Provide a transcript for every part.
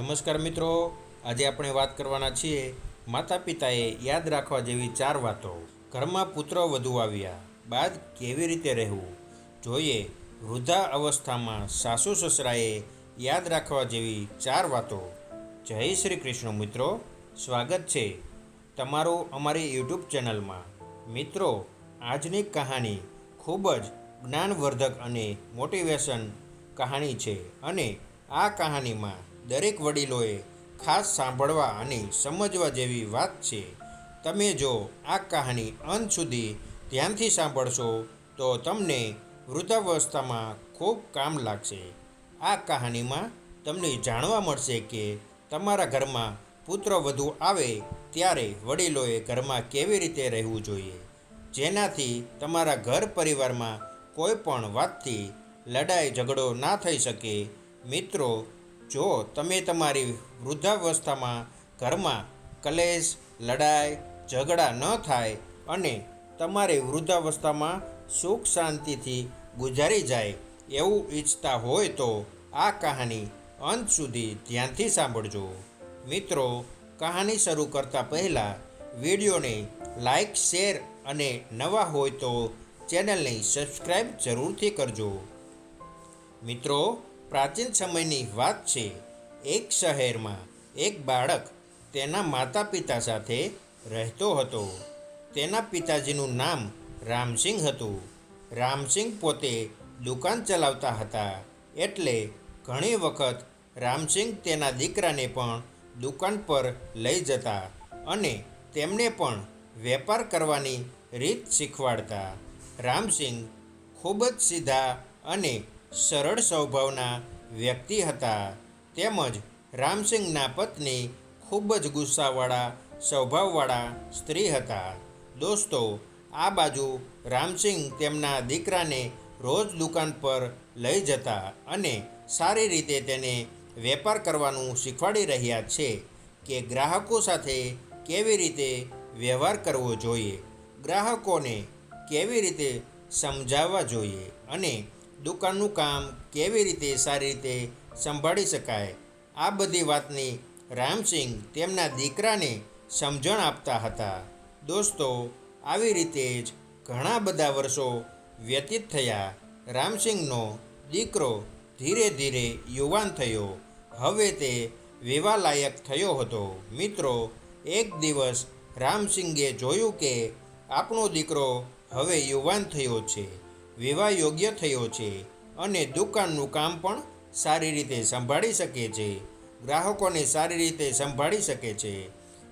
નમસ્કાર મિત્રો. આજે આપણે વાત કરવાના છીએ માતા પિતાએ યાદ રાખવા જેવી ચાર વાતો. ઘરમાં પુત્ર વધુ આવ્યા. બાદ કેવી રીતે રહેવું? જોઈએ. વૃદ્ધા અવસ્થામાં સાસુ સસરાએ યાદ રાખવા જેવી ચાર વાતો. જય શ્રી કૃષ્ણ મિત્રો. સ્વાગત છે તમારું અમારી યુટ્યુબ ચેનલમાં. મિત્રો, આજની કહાની ખૂબ જ જ્ઞાનવર્ધક અને મોટિવેશન કહાણી છે અને આ કહાનીમાં દરેક વડીલોએ ખાસ સાંભળવા અને સમજવા જેવી વાત છે. તમે જો આ કહાની અંત સુધી ધ્યાનથી સાંભળશો, તો તમને વૃદ્ધાવસ્થામાં ખૂબ કામ લાગશે. આ કહાનીમાં તમને જાણવા મળશે કે તમારા ઘરમાં પુત્ર વધુ આવે ત્યારે વડીલોએ ઘરમાં કેવી રીતે રહેવું જોઈએ. જેનાથી તમારા ઘર પરિવારમાં કોઈ પણ વાતથી લડાઈ ઝઘડો ના થઈ શકે. મિત્રો જો તમે તમારી વૃદ્ધાવસ્થામાં ઘરમાં કલેશ, લડાઈ, ઝઘડા ન થાય અને તમારી વૃદ્ધાવસ્થામાં સુખ શાંતિથી ગુજારી જાય એવું ઈચ્છતા હોય તો આ કહાની અંત સુધી ધ્યાનથી સાંભળજો. મિત્રો, કહાની શરૂ કરતાં પહેલાં વિડીયોને લાઈક, શેર અને નવા હોય તો ચેનલને સબસ્ક્રાઈબ જરૂરથી કરજો. મિત્રો પ્રાચીન સમયની વાત છે, એક શહેરમાં એક બાળક તેના માતા પિતા સાથે રહેતો હતો. તેના પિતાજીનું નામ રામસિંહ હતું. રામસિંહ પોતે દુકાન ચલાવતા હતા એટલે ઘણી વખત રામસિંહ તેના દીકરાને પણ દુકાન પર લઈ જતા અને તેમને પણ વેપાર કરવાની રીત શીખવાડતા. રામસિંહ ખૂબ જ સીધા અને સરળ સ્વભાવના વ્યક્તિ હતા. તેમજ રામસિંહના પત્ની ખૂબ જ ગુસ્સાવાળા, સ્વભાવવાળા સ્ત્રી હતા. દોસ્તો, આ બાજુ રામસિંહ તેમના દીકરાને રોજ દુકાન પર લઈ જતા અને સારી રીતે તેને વેપાર કરવાનું શીખવાડી રહ્યા છે કે ગ્રાહકો સાથે કેવી રીતે વ્યવહાર કરવો જોઈએ, ગ્રાહકોને કેવી રીતે સમજાવવા જોઈએ અને દુકાનનું કામ કેવી રીતે સારી રીતે સંભાળી શકાય? આ બધી વાતની રામસિંહ તેમના દીકરાને સમજણ આપતા હતા. દોસ્તો, આવી રીતે જ ઘણા બધા વર્ષો વ્યતીત થયા. રામસિંહનો દીકરો ધીરે ધીરે યુવાન થયો. હવે તે વિવાલાયક થયો હતો. મિત્રો, એક દિવસ રામસિંગે જોયું કે આપણો દીકરો હવે યુવાન થયો છે. વિવાહ યોગ્ય થયો છે અને દુકાનનું કામ પણ સારી રીતે સંભાળી શકે છે. ગ્રાહકોને સારી રીતે સંભાળી શકે છે.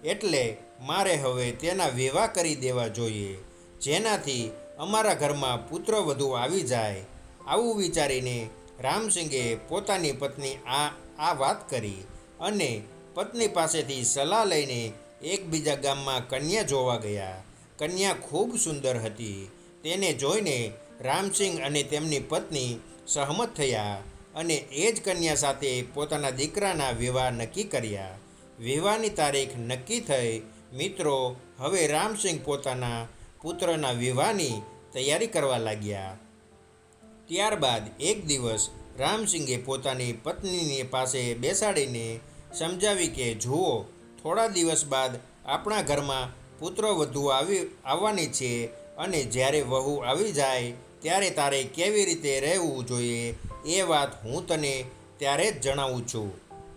એટલે મારે હવે તેના વિવાહ કરી દેવા જોઈએ. જેનાથી અમારા ઘરમાં પુત્ર વધુ આવી જાય. આવું વિચારીને રામસિંઘે પોતાની પત્ની આ આ વાત કરી અને પત્ની પાસેથી સલાહ લઈને એકબીજા ગામમાં કન્યા જોવા ગયા. કન્યા ખૂબ સુંદર હતી. તેને જોઈને રામસિંહ અને તેમની પત્ની સહમત થયા અને એ જ કન્યા સાથે પોતાના દીકરાના વિવાહ નક્કી કર્યા. વિવાહની તારીખ નક્કી થઈ. મિત્રો, હવે રામસિંહ પોતાના પુત્રના વિવાહની તૈયારી કરવા લાગ્યા. ત્યારબાદ એક દિવસ રામસિંહે પોતાની પત્નીની પાસે બેસાડીને સમજાવી કે, જુઓ, થોડા દિવસ બાદ આપણા ઘરમાં પુત્ર વધુ આવી, આવવાની છે અને જ્યારે વહુ આવી જાય ત્યારે તારે કેવી રીતે રહેવું જોઈએ એ વાત હું તને ત્યારે જ જણાવું છું.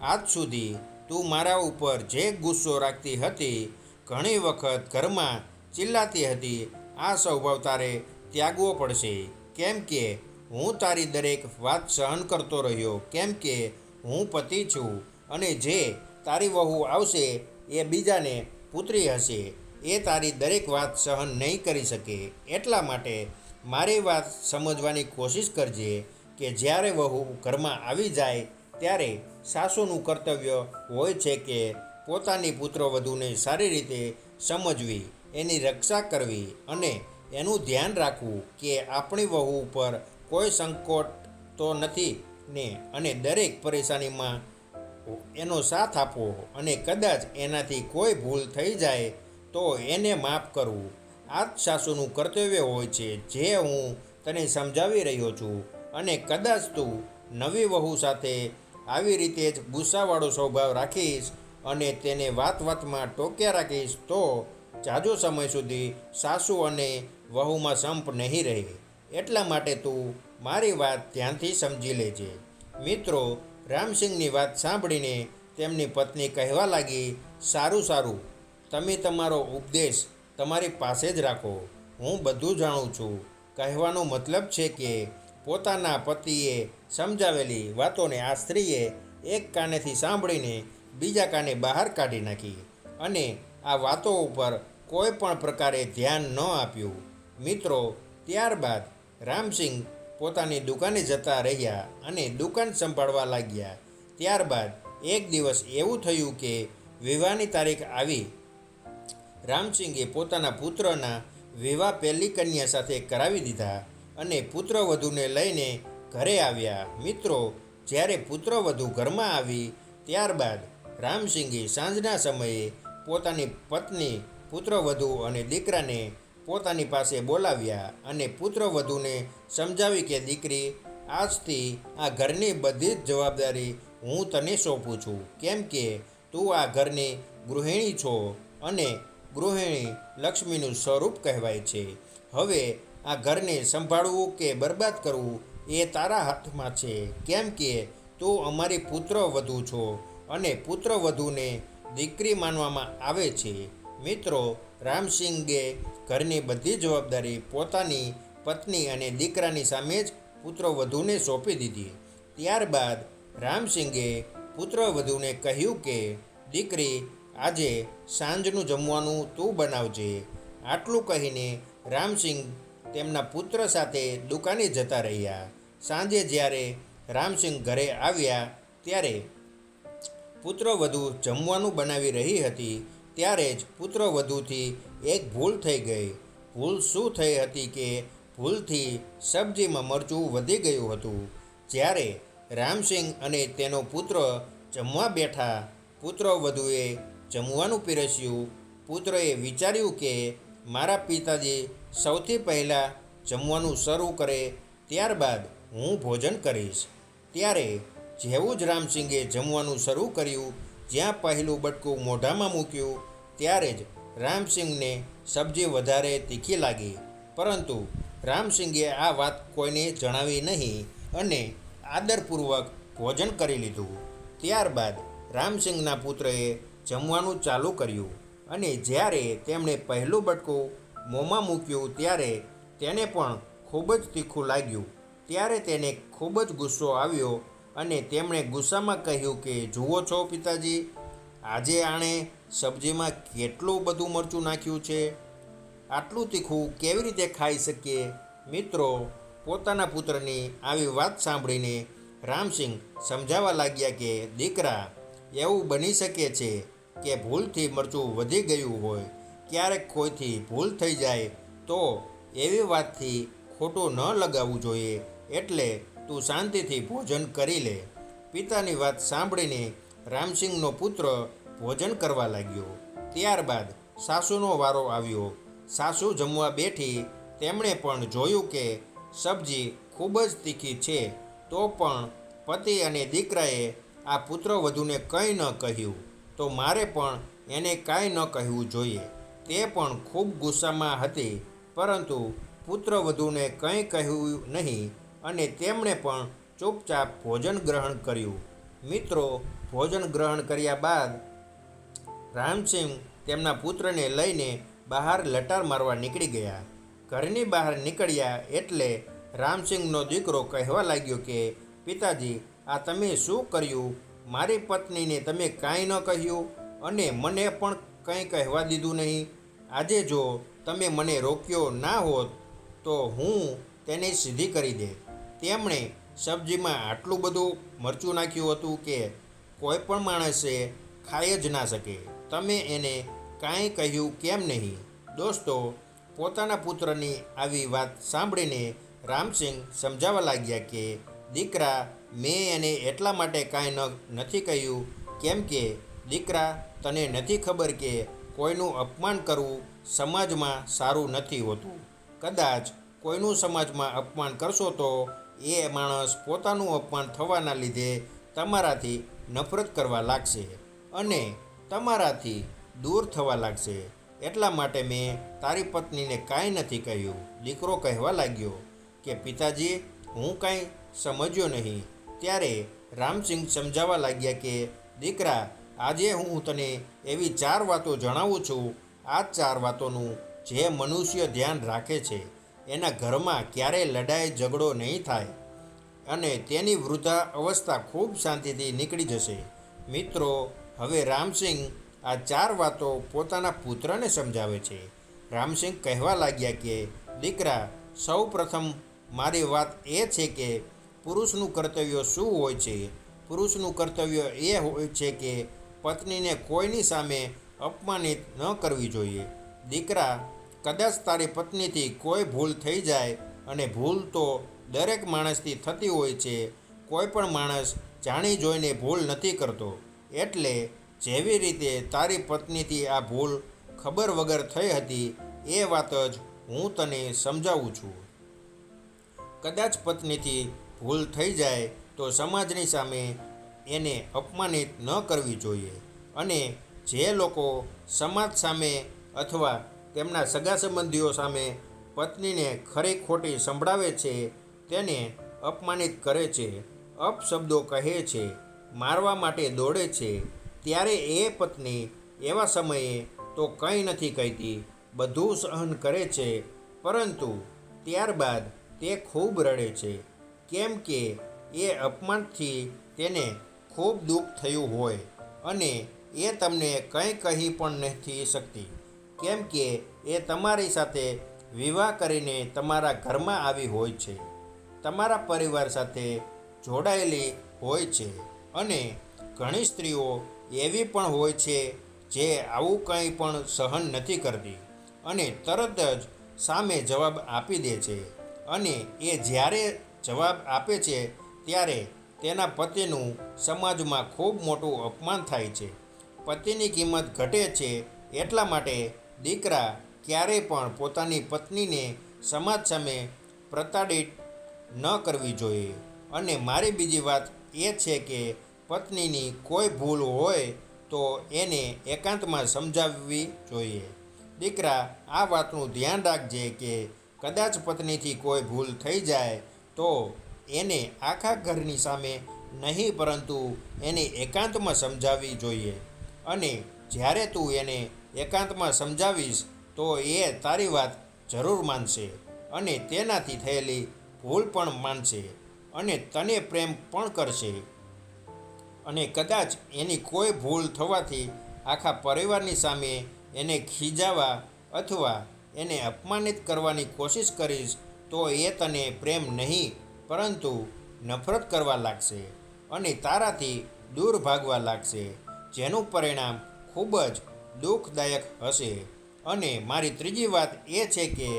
આજ સુધી તું મારા ઉપર જે ગુસ્સો રાખતી હતી, ઘણી વખત ઘરમાં ચિલ્લાતી હતી, આ સ્વભાવ તારે ત્યાગવો પડશે. કેમ કે હું તારી દરેક વાત સહન કરતો રહ્યો, કેમ કે હું પતિ છું અને જે તારી વહુ આવશે એ બીજાને પુત્રી હશે. એ તારી દરેક વાત સહન નહીં કરી શકે. એટલા માટે મારી વાત સમજવાની કોશિશ કરજે કે જ્યારે વહુ ઘરમાં આવી જાય ત્યારે સાસુનું કર્તવ્ય હોય છે કે પોતાની પુત્રવધૂને સારી રીતે સમજવી, એની રક્ષા કરવી અને એનું ધ્યાન રાખવું કે આપણી વહુ ઉપર કોઈ સંકોટ તો નથી ને અને દરેક પરેશાનીમાં એનો સાથ આપવો અને કદાચ એનાથી કોઈ ભૂલ થઈ જાય તો એને માફ કરવું. આ જ સાસુનું કર્તવ્ય હોય છે જે હું તને સમજાવી રહ્યો છું. અને કદાચ તું નવી વહુ સાથે આવી રીતે જ ગુસ્સાવાળો સ્વભાવ રાખીશ અને તેને વાત વાતમાં ટોક્યા રાખીશ, તો જાજો સમય સુધી સાસુ અને વહુમાં સંપ નહીં રહે. એટલા માટે તું મારી વાત ધ્યાનથી સમજી લેજે. મિત્રો, રામસિંહની વાત સાંભળીને તેમની પત્ની કહેવા લાગી, સારું સારું. તમે તમારો ઉપદેશ તમારી પાસે જ રાખો. હું બધું જાણું છું. કહેવાનો મતલબ છે કે પોતાના પતિએ સમજાવેલી વાતોને આ સ્ત્રીએ એક કાનેથી સાંભળીને બીજા કાને બહાર કાઢી નાખી અને આ વાતો ઉપર કોઈ પણ પ્રકારે ધ્યાન ન આપ્યું. મિત્રો, ત્યારબાદ રામસિંહ પોતાની દુકાને જતા રહ્યા અને દુકાન સંભાળવા લાગ્યા. ત્યારબાદ એક દિવસ એવું થયું કે વિવાહની તારીખ આવી રામસિંગે પોતાના પુત્રના વિવાહ પહેલી કન્યા સાથે કરાવી દીધા અને પુત્રવધૂને લઈને ઘરે આવ્યા. મિત્રો, જ્યારે પુત્રવધુ ઘરમાં આવી, ત્યારબાદ રામસિંહે સાંજના સમયે પોતાની પત્ની પુત્રવધુ અને દીકરાને પોતાની પાસે બોલાવ્યા અને પુત્રવધુને સમજાવી કે, દીકરી, આજથી આ ઘરની બધી જ જવાબદારી હું તને સોંપું છું. કેમ કે તું આ ઘરની ગૃહિણી છો અને ગૃહિણી લક્ષ્મીનું સ્વરૂપ કહેવાય છે. હવે આ ઘરને સંભાળવું કે બરબાદ કરવું એ તારા હાથમાં છે. કેમ કે તું અમારી પુત્ર વધુ છો અને પુત્ર વધુને દીકરી માનવામાં આવે છે. મિત્રો રામસિંગે ઘરની બધી જવાબદારી પોતાની પત્ની અને દીકરાની સામે જ પુત્ર વધુને સોંપી દીધી. ત્યારબાદ રામસિંગે પુત્ર વધુને કહ્યું કે, દીકરી આજે સાંજનું જમવાનું તું બનાવજે. આટલું કહીને રામસિંહ તેમના પુત્ર સાથે દુકાને જતા રહ્યા. સાંજે જ્યારે રામસિંહ ઘરે આવ્યા, ત્યારે પુત્રવધુ જમવાનું બનાવી રહી હતી, ત્યારે જ પુત્રવધુથી એક ભૂલ થઈ ગઈ. ભૂલ શું થઈ હતી કે ભૂલથી સબ્જીમાં મરચું વધી ગયું હતું. જ્યારે રામસિંહ અને તેનો પુત્ર જમવા બેઠા પુત્રવધુએ જમવાનું પીરસ્યું, પુત્રએ વિચાર્યું કે મારા પિતાજી સૌથી પહેલાં જમવાનું શરૂ કરે ત્યારબાદ હું ભોજન કરીશ. ત્યારે જેવું જ રામસિંગે જમવાનું શરૂ કર્યું, જ્યાં પહેલું બટકું મોઢામાં મૂક્યું, ત્યારે જ રામસિંહને સબ્જી વધારે તીખી લાગી. પરંતુ રામસિંગે આ વાત કોઈને જણાવી નહીં અને આદરપૂર્વક ભોજન કરી લીધું. ત્યારબાદ રામસિંહના પુત્રએ જમવાનું ચાલુ કર્યું અને જ્યારે તેમણે પહેલું બટકું મોંમાં મૂક્યું ત્યારે તેને પણ ખૂબ જ તીખું લાગ્યું. ત્યારે તેને ખૂબ જ ગુસ્સો આવ્યો અને તેમણે ગુસ્સામાં કહ્યું કે, જુઓ છો પિતાજી, આજે આણે સબ્જીમાં કેટલું બધું મરચું નાખ્યું છે? આટલું તીખું કેવી રીતે ખાઈ શકીએ? મિત્રો, પોતાના પુત્રની આવી વાત સાંભળીને રામસિંહ સમજાવવા લાગ્યા કે, દીકરા એવું બની શકે છે કે ભૂલથી મરચું વધી ગયું હોય, ક્યારેક કોઈથી ભૂલ થઈ જાય, તો એવી વાતથી ખોટું ન લગાવવું જોઈએ. એટલે તું શાંતિથી ભોજન કરી લે. પિતાની વાત સાંભળીને રામસિંહનો પુત્ર ભોજન કરવા લાગ્યો. ત્યારબાદ સાસુનો વારો આવ્યો. સાસુ જમવા બેઠી, તેમણે પણ જોયું કે સબ્જી ખૂબ જ તીખી છે. તો પણ પતિ અને દીકરાએ આ પુત્ર વધુને કંઈ ન કહ્યું, તો મારે પણ એને કાંઈ ન કહેવું જોઈએ. તે પણ ખૂબ ગુસ્સામાં હતી, પરંતુ પુત્ર વધુને કંઈ કહ્યું નહીં અને તેમણે પણ ચૂપચાપ ભોજન ગ્રહણ કર્યું. મિત્રો, ભોજન ગ્રહણ કર્યા બાદ રામસિંહ તેમના પુત્રને લઈને બહાર લટાર મારવા નીકળી ગયા. ઘરની બહાર નીકળ્યા એટલે રામસિંહનો દીકરો કહેવા લાગ્યો કે, પિતાજી આ તમે શું કર્યું? મારી પત્નીને તમે કાંઈ ન કહ્યું અને મને પણ કંઈ કહેવા દીધું નહીં. આજે જો તમે મને રોક્યો ના હોત, તો હું તેને સીધી કરી દે. તેમણે સબ્જીમાં આટલું બધું મરચું નાખ્યું હતું કે કોઈ પણ માણસે ખાઈ જ ના શકે. તમે એને કાંઈ કહ્યું કેમ નહીં? દોસ્તો, પોતાના પુત્રની આવી વાત સાંભળીને રામસિંહ સમજાવવા લાગ્યા કે, દીકરા મેં એને એટલા માટે કાંઈ ન, નથી કહ્યું. કેમ કે, દીકરા, તને નથી ખબર કે કોઈનું અપમાન કરવું સમાજમાં સારું નથી હોતું. કદાચ કોઈનું સમાજમાં અપમાન કરશો તો એ માણસ પોતાનું અપમાન થવાના લીધે તમારાથી નફરત કરવા લાગશે અને તમારાથી દૂર થવા લાગશે. એટલા માટે મેં તારી પત્નીને કાંઈ નથી કહ્યું. દીકરો કહેવા લાગ્યો કે, પિતાજી, હું કાંઈ સમજ્યો નહીં. ત્યારે રામસિંહ સમજાવવા લાગ્યા કે, દીકરા, આજે હું તને એવી ચાર વાતો જણાવું છું. આ ચાર વાતોનું જે મનુષ્ય ધ્યાન રાખે છે, એના ઘરમાં ક્યારેય લડાઈ, ઝઘડો નહીં થાય. અને તેની વૃદ્ધા અવસ્થા ખૂબ શાંતિથી નીકળી જશે. મિત્રો, હવે રામસિંહ આ ચાર વાતો પોતાના પુત્રને સમજાવે છે. રામસિંહ કહેવા લાગ્યા કે, દીકરા સૌ પ્રથમ મારી વાત એ છે કે પુરુષનું કર્તવ્ય શું હોય છે? પુરુષનું કર્તવ્ય એ હોય છે કે પત્નીને કોઈની સામે અપમાનિત ન કરવી જોઈએ. દીકરા, કદાચ તારી પત્નીથી કોઈ ભૂલ થઈ જાય અને ભૂલ તો દરેક માણસથી થતી હોય છે, કોઈ પણ માણસ જાણી જોઈને ભૂલ નથી કરતો. એટલે જેવી રીતે તારી પત્નીથી આ ભૂલ ખબર વગર થઈ હતી, એ વાત જ હું તને સમજાવું છું. કદાચ પત્નીથી ભૂલ થઈ જાય તો સમાજની સામે એને અપમાનિત ન કરવી જોઈએ. અને જે લોકો સમાજ સામે અથવા તેમના સગા સંબંધીઓ સામે પત્નીને ખરી ખોટી સંભળાવે છે, તેને અપમાનિત કરે છે, અપશબ્દો કહે છે, મારવા માટે દોડે છે, ત્યારે એ પત્ની એવા સમયે તો કંઈ નથી કહેતી, બધું સહન કરે છે, પરંતુ ત્યારબાદ તે ખૂબ રડે છે. કેમ કે એ અપમાનથી તેને ખૂબ દુઃખ થયું હોય અને એ તમને કંઈ કહી પણ નથી શકતી. કેમ કે એ તમારી સાથે વિવાહ કરીને તમારા ઘરમાં આવી હોય છે. તમારા પરિવાર સાથે જોડાયેલી હોય છે અને ઘણી સ્ત્રીઓ એવી પણ હોય છે જે આવું કંઈ પણ સહન નથી કરતી અને તરત જ સામે જવાબ આપી દે છે. અને એ જ્યારે જવાબ આપે છે ત્યારે તેના પતિનું સમાજમાં ખૂબ મોટું અપમાન થાય છે. પતિની કિંમત ઘટે છે એટલા માટે દીકરા ક્યારેય પણ પોતાની પત્નીને સમાજ સામે પ્રતાડિત ન કરવી જોઈએ. અને મારી બીજી વાત એ છે કે પત્નીની કોઈ ભૂલ હોય તો એને એકાંતમાં સમજાવવી જોઈએ. દીકરા આ વાતનું ધ્યાન રાખજે કે કદાચ પત્નીથી કોઈ ભૂલ થઈ જાય તો એને આખા ઘરની સામે નહીં, પરંતુ એને એકાંતમાં સમજાવવી જોઈએ. અને જ્યારે તું એને એકાંતમાં સમજાવીશ, તો એ તારી વાત જરૂર માનશે અને તેનાથી થયેલી ભૂલ પણ માનશે અને તને પ્રેમ પણ કરશે. અને કદાચ એની કોઈ ભૂલ થવાથી આખા પરિવારની સામે એને ખીજાવા અથવા એને અપમાનિત કરવાની કોશિશ કરીશ તો એ તને પ્રેમ નહીં, પરંતુ નફરત કરવા લાગશે અને તારાથી દૂર ભાગવા લાગશે, જેનું પરિણામ ખૂબ જ દુઃખદાયક હશે. અને મારી ત્રીજી વાત એ છે કે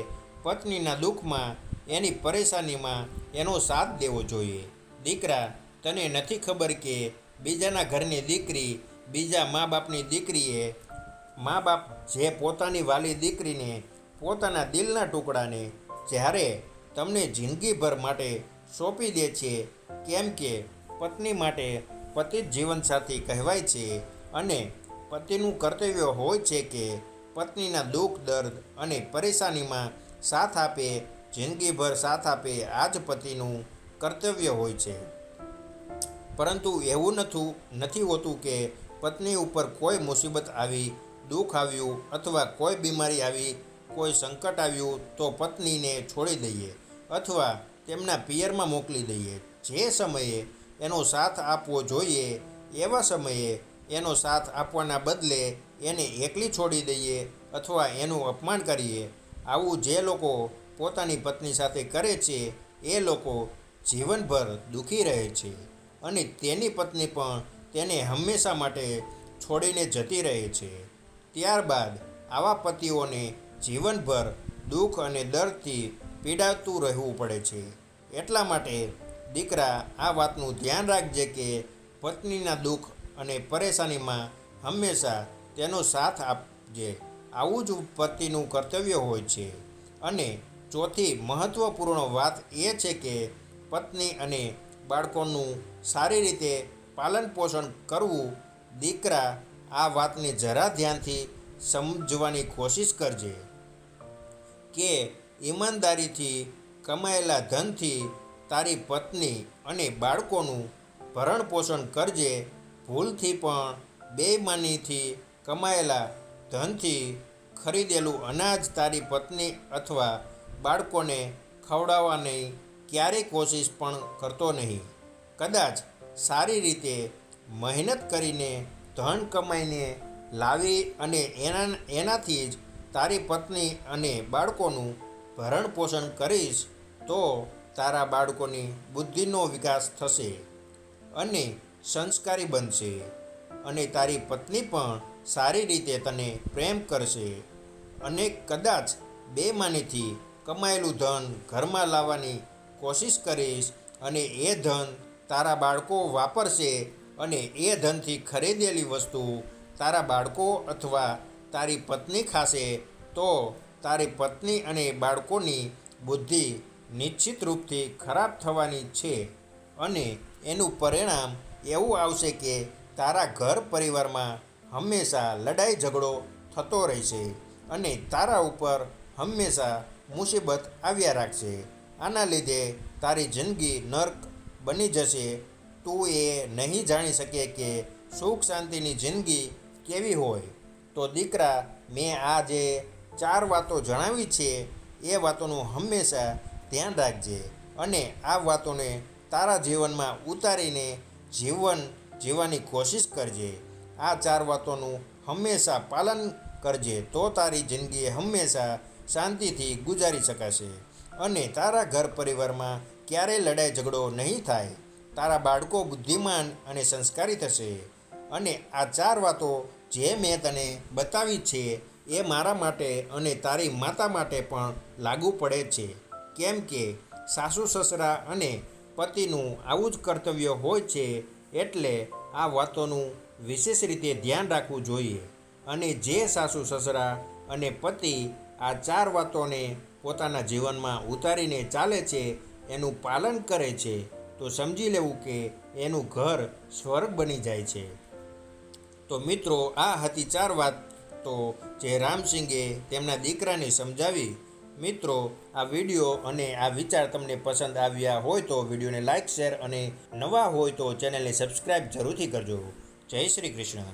પત્નીના દુઃખમાં એની પરેશાનીમાં એનો સાથ દેવો જોઈએ. દીકરા, તને નથી ખબર કે બીજાના ઘરની દીકરી બીજા મા બાપની દીકરીએ મા બાપ જે પોતાની વાલી દીકરીને પોતાના દિલના ટુકડાને જ્યારે તમને જિંદગીભર માટે સોંપી દે છે, કેમ કે પત્ની માટે પતિ જ જીવનસાથી કહેવાય છે અને પતિનું કર્તવ્ય હોય છે કે પત્નીના દુઃખ, દર્દ અને પરેશાનીમાં સાથ આપે, જિંદગીભર સાથ આપે આ જ પતિનું કર્તવ્ય હોય છે. પરંતુ એવું નથું, નથી હોતું કે પત્ની ઉપર કોઈ મુસીબત આવી, દુઃખ આવ્યું અથવા કોઈ બીમારી આવી કોઈ સંકટ આવ્યું તો પત્નીને છોડી દઈએ અથવા તેમના પિયરમાં મોકલી દઈએ. જે સમયે એનો સાથ આપવો જોઈએ, એવા સમયે એનો સાથ આપવાના બદલે એને એકલી છોડી દઈએ અથવા એનું અપમાન કરીએ. આવું જે લોકો પોતાની પત્ની સાથે કરે છે, એ લોકો જીવનભર દુઃખી રહે છે અને તેની પત્ની પણ તેને હંમેશા માટે છોડીને જતી રહે છે. ત્યારબાદ આવા પતિઓને જીવનભર દુઃખ અને દર્દથી પીડાતું રહેવું પડે છે. એટલા માટે દીકરા આ વાતનું ધ્યાન રાખજે કે પત્નીના દુઃખ અને પરેશાનીમાં હંમેશા તેનો સાથ આપજે. આવું જ પતિનું કર્તવ્ય હોય છે. અને ચોથી મહત્ત્વપૂર્ણ વાત એ છે કે પત્ની અને બાળકોનું સારી રીતે પાલન પોષણ કરવું દીકરા આ વાતને જરા ધ્યાનથી સમજવાની કોશિશ કરજે. કે ઈમાનદારીથી કમાયેલા ધનથી તારી પત્ની અને બાળકોનું ભરણ પોષણ કરજે, ભૂલથી પણ બેમાનીથી કમાયેલા ધનથી ખરીદેલું અનાજ તારી પત્ની અથવા બાળકોને ખવડાવવાની ક્યારેય કોશિશ પણ કરતો નહીં. કદાચ સારી રીતે મહેનત કરીને ધન કમાઈને લાવી અને એના, એનાથી જ તારી પત્ની અને બાળકોનું ભરણ પોષણ કરીશ, તો તારા બાળકોની બુદ્ધિનો વિકાસ થશે અને સંસ્કારી બનશે અને તારી પત્ની પણ સારી રીતે તને પ્રેમ કરશે અને કદાચ બેમાનીથી કમાયેલું ધન ઘરમાં લાવવાની કોશિશ કરીશ અને એ ધન તારા બાળકો વાપરશે અને એ ધનથી ખરીદેલી વસ્તુ તારા બાળકો અથવા તારી પત્ની ખાશે તો તારી પત્ની અને બાળકોની બુદ્ધિ નિશ્ચિત રૂપથી ખરાબ થવાની છે અને એનું પરિણામ એવું આવશે કે તારા ઘર પરિવારમાં હંમેશા લડાઈ ઝઘડો થતો રહેશે અને તારા ઉપર હંમેશા મુસીબત આવ્યા રાખશે. આના લીધે તારી જિંદગી નર્ક બની જશે. તું એ નહીં જાણી શકે કે સુખ શાંતિની જિંદગી કેવી હોય. તો દીકરા, મેં આ જે ચાર વાતો જણાવી છે, એ વાતોનું હંમેશા ધ્યાન રાખજે અને આ વાતોને તારા જીવનમાં ઉતારીને જીવન જીવવાની કોશિશ કરજે. આ ચાર વાતોનું હંમેશા પાલન કરજે તો તારી જિંદગી હંમેશા શાંતિથી ગુજારી શકાશે અને તારા ઘર પરિવારમાં ક્યારેય લડાઈ ઝઘડો નહીં થાય. તારા બાળકો બુદ્ધિમાન અને સંસ્કારી થશે અને આ ચાર વાતો જે મેં તને બતાવી છે એ મારા માટે અને તારી માતા માટે પણ લાગુ પડે છે. કેમ કે સાસુ, સસરા અને પતિનું આવું જ કર્તવ્ય હોય છે એટલે આ વાતોનું વિશેષ રીતે ધ્યાન રાખવું જોઈએ. અને જે સાસુ, સસરા અને પતિ આ ચાર વાતોને પોતાના જીવનમાં ઉતારીને ચાલે છે એનું પાલન કરે છે, તો સમજી લેવું કે એનું ઘર સ્વર્ગ બની જાય છે. તો મિત્રો, આ હતી ચાર વાત. તો જે રામસિંગે તેમના દીકરાને સમજાવી. મિત્રો, આ વીડિયો અને આ વિચાર તમને પસંદ આવ્યા હોય તો વિડીયોને લાઇક શેર અને નવા હોય તો ચેનલને સબસ્ક્રાઈબ જરૂરથી કરજો. જય શ્રી કૃષ્ણ.